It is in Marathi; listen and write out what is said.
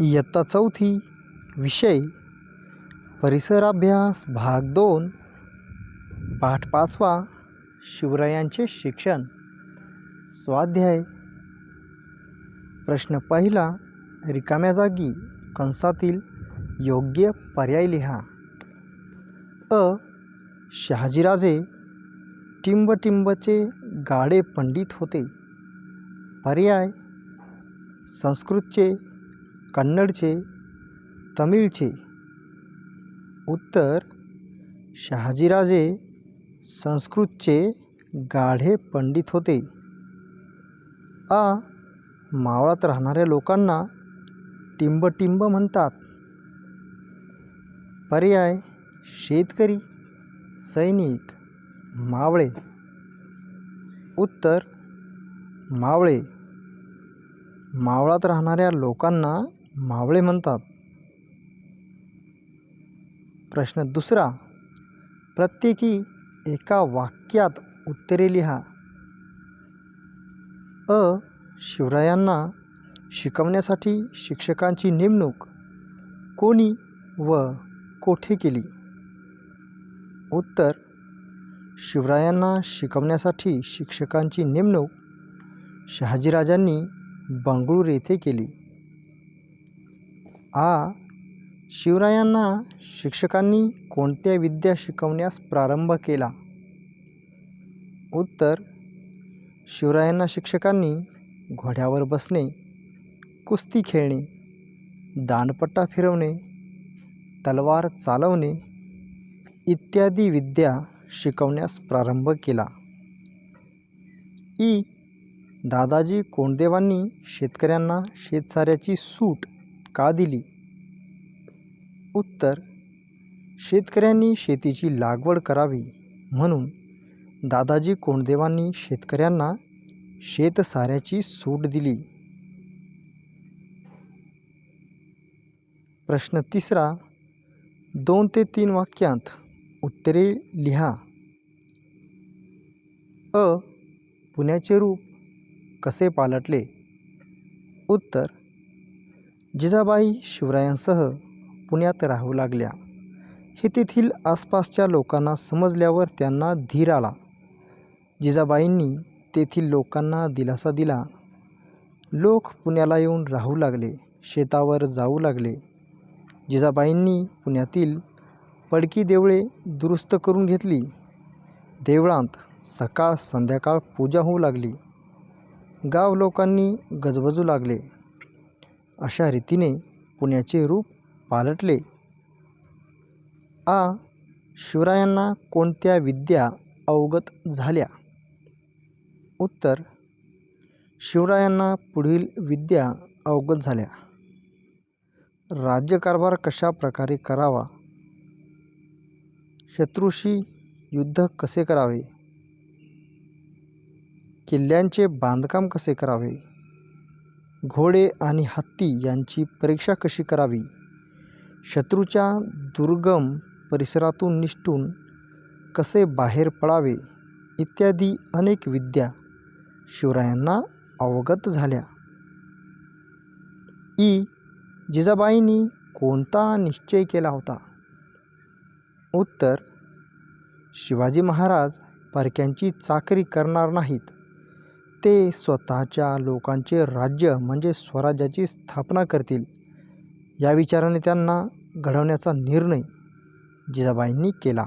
इयत्ता चौथी विषय परिसराभ्यास भाग दोन पाठ पाचवा शिवरायांचे शिक्षण. स्वाध्याय प्रश्न पहिला रिकाम्या जागी कंसातील योग्य पर्याय लिहा. अ शहाजीराजे टिंबटिंबचे गाडे पंडित होते. पर्याय संस्कृतचे कन्नडचे तमिळचे. उत्तर शहाजीराजे संस्कृतचे गाढे पंडित होते. आ मावळात राहणाऱ्या लोकांना टिंबटिंब म्हणतात. पर्याय शेतकरी सैनिक मावळे. उत्तर मावळे. मावळात राहणाऱ्या लोकांना मावळे म्हणतात प्रश्न दुसरा प्रत्येकी एका वाक्यात उत्तरे लिहा. अ. शिवरायांना शिकवण्यासाठी शिक्षकांची नेमणूक कोणी व कोठे केली? उत्तर शिवरायांना शिकवण्यासाठी शिक्षकांची नेमणूक शहाजीराजांनी बंगळूर येथे केली. आ. शिवरायांना शिक्षकांनी कोणत्या विद्या शिकवण्यास प्रारंभ केला? उत्तर. शिवरायांना शिक्षकांनी घोड्यावर बसणे कुस्ती खेळणे दांडपट्टा फिरवणे तलवार चालवणे इत्यादी विद्या शिकवण्यास प्रारंभ केला. ई. दादाजी कोंडदेवांनी शेतकऱ्यांना शेतसाऱ्याची सूट का दिली? उत्तर शेतकऱ्यांनी शेतीची लागवड करावी म्हणून दादाजी कोंडदेवांनी शेतकऱ्यांना शेतसाऱ्याची सूट दिली. प्रश्न तिसरा दोन ते तीन वाक्यांत उत्तरे लिहा. अ पुण्याचे रूप कसे पालटले? उत्तर जिजाबाई शिवरायांसह पुण्यात राहू लागल्या. हे तेथील आसपासच्या लोकांना समजल्यावर त्यांना धीर आला. जिजाबाईंनी तेथील लोकांना दिलासा दिला. लोक पुण्याला येऊन राहू लागले शेतावर जाऊ लागले. जिजाबाईंनी पुण्यातील पडकी देवळे दुरुस्त करून घेतली. देवळांत सकाळ संध्याकाळ पूजा होऊ लागली. गाव लोकांनी गजबजू लागले. अशा रीतीने पुण्याचे रूप पालटले. आ. शिवरायांना कोणत्या विद्या अवगत झाल्या? उत्तर. शिवरायांना पुढील विद्या अवगत झाल्या. राज्यकारभार कशा प्रकारे करावा? शत्रूशी युद्ध कसे करावे? किल्ल्यांचे बांधकाम कसे करावे? घोडे आणि हत्ती यांची परीक्षा कशी करावी? शत्रूच्या दुर्गम परिसरातून निष्ठून कसे बाहेर पडावे? इत्यादी अनेक विद्या शिवरायांना अवगत झाल्या. ई. जिजाबाईंनी कोणता निश्चय केला होता? उत्तर. शिवाजी महाराज परक्यांची चाकरी करणार नाहीत. ते स्वतःच्या लोकांचे राज्य म्हणजे स्वराज्याची स्थापना करतील. या विचाराने त्यांना घडवण्याचा निर्णय जिजाबाईंनी केला.